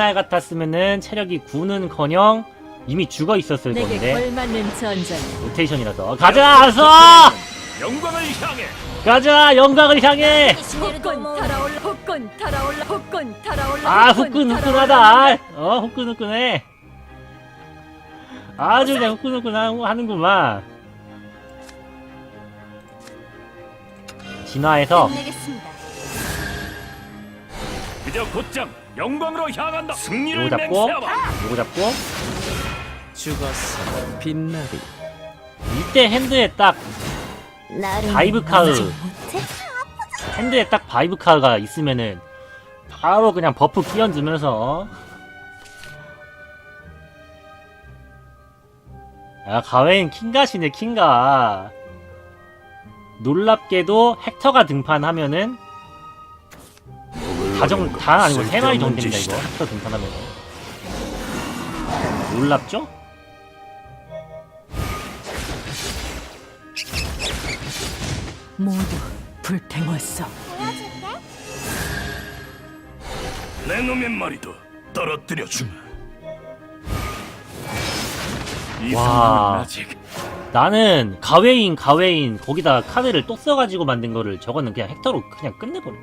날 같았으면은 체력이 9는커녕 이미 죽어 있었을 내게 건데 걸맞는 전장. 로테이션이라서 가자 아서 영광을 향해 가자 영광을 향해 달아올라. 달아올라. 달아올라. 아 후끈후끈하다. 어 후끈후끈해 아주 그냥 후끈후끈하는구만 진화해서 끝내겠습니다. 그저 곧장 영광으로 향한다. 승리를 요거 잡고? 맹세하마. 요거 잡고? 죽었어 빛나리. 이때 핸드에 딱 나를 바이브 못해? 핸드에 딱 바이브 카드가 있으면은 바로 그냥 버프 끼얹으면서. 아 가웨인 킹가시네 킹가 놀랍게도 헥터가 등판하면은 다정 다 아니고 세 마리 정도 됩니다 이거 헥터 등판하면 놀랍죠? 모두 불태웠어. 내 놈의 말이도 떨어뜨려 주마 이 와. 상황은 아직 나는 가웨인 가웨인 거기다 카드를 또 써가지고 만든 거를 저거는 그냥 헥터로 그냥 끝내버려